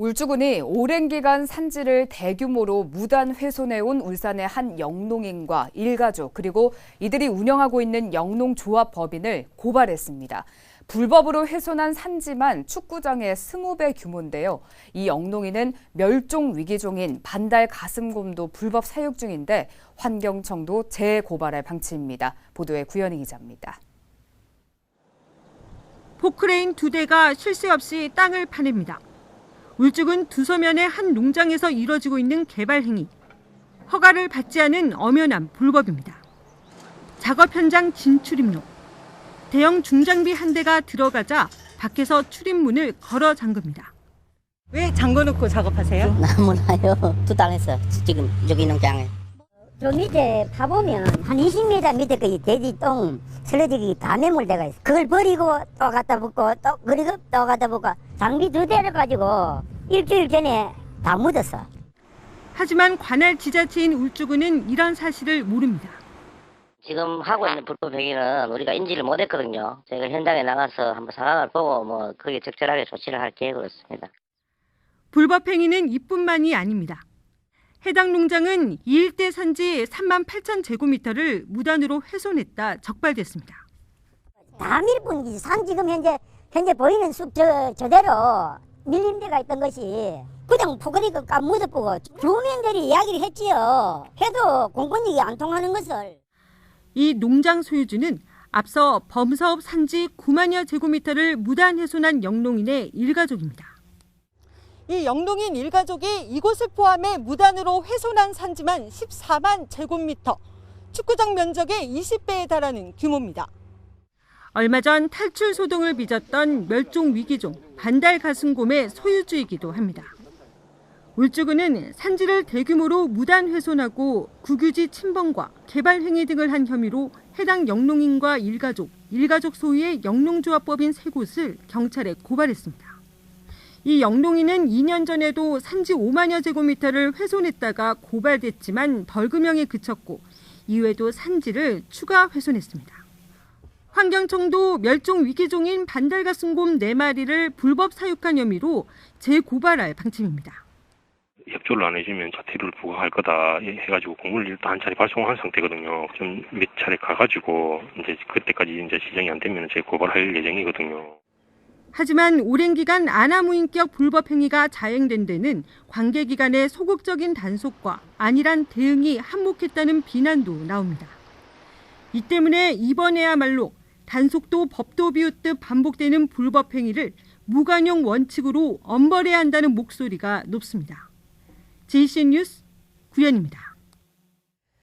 울주군이 오랜 기간 산지를 대규모로 무단 훼손해온 울산의 한 영농인과 일가족 그리고 이들이 운영하고 있는 영농조합 법인을 고발했습니다. 불법으로 훼손한 산지만 축구장의 20배 규모인데요. 이 영농인은 멸종 위기종인 반달 가슴곰도 불법 사육 중인데 환경청도 재고발할 방침입니다. 보도에 구현희 기자입니다. 포크레인 두 대가 쉴 새 없이 땅을 파냅니다. 울죽은 두 서면의 한 농장에서 이뤄지고 있는 개발 행위. 허가를 받지 않은 엄연한 불법입니다. 작업 현장 진출입로. 대형 중장비 한 대가 들어가자 밖에서 출입문을 걸어 잠급니다. 왜 잠궈놓고 작업하세요? 나무나요. 두 땅에서 지금 여기 농장에. 저 밑에 파보면 한 20m 밑에까지 돼지 똥, 슬러지기 다 매몰돼가 있어. 그걸 버리고 또 갖다 붓고 또 그리고 또 갖다 붓고 장비 두 대를 가지고 일주일 전에 다 묻었어. 하지만 관할 지자체인 울주군은 이런 사실을 모릅니다. 지금 하고 있는 불법 행위는 우리가 인지를 못했거든요. 저희가 현장에 나가서 한번 상황을 보고 뭐 거기에 적절하게 조치를 할 계획으로 있습니다. 불법 행위는 이뿐만이 아닙니다. 해당 농장은 이 일대 산지 3만 8천 제곱미터를 무단으로 훼손했다 적발됐습니다. 다 밀뿐이지. 산 지금 현재 현재 보이는 숲 저, 저대로 밀린 데가 있던 것이 그냥 포근이가 까 묻어보고 주민들이 이야기를 했지요. 해도 공권력이 안 통하는 것을. 이 농장 소유주는 앞서 범사업 산지 9만여 제곱미터를 무단 훼손한 영농인의 일가족입니다. 이 영농인 일가족이 이곳을 포함해 무단으로 훼손한 산지만 14만 제곱미터, 축구장 면적의 20배에 달하는 규모입니다. 얼마 전 탈출 소동을 빚었던 멸종 위기종 반달 가슴곰의 소유주이기도 합니다. 울주군은 산지를 대규모로 무단 훼손하고 국유지 침범과 개발 행위 등을 한 혐의로 해당 영농인과 일가족, 일가족 소유의 영농조합법인 세 곳을 경찰에 고발했습니다. 이 영농인은 2년 전에도 산지 5만여 제곱미터를 훼손했다가 고발됐지만 벌금형에 그쳤고 이후에도 산지를 추가 훼손했습니다. 환경청도 멸종 위기종인 반달가슴곰 4마리를 불법 사육한 혐의로 재고발할 방침입니다. 협조를 안 해주면 자퇴를 부과할 거다 해가지고 공문을 일단 한 차례 발송한 상태거든요. 좀 몇 차례 가가지고 이제 그때까지 이제 시정이 안 되면 제 고발할 예정이거든요. 하지만 오랜 기간 아나무인격 불법 행위가 자행된 데는 관계기관의 소극적인 단속과 안일한 대응이 한몫했다는 비난도 나옵니다. 이 때문에 이번에야말로 단속도 법도 비웃듯 반복되는 불법 행위를 무관용 원칙으로 엄벌해야 한다는 목소리가 높습니다. JCN 뉴스 구현입니다.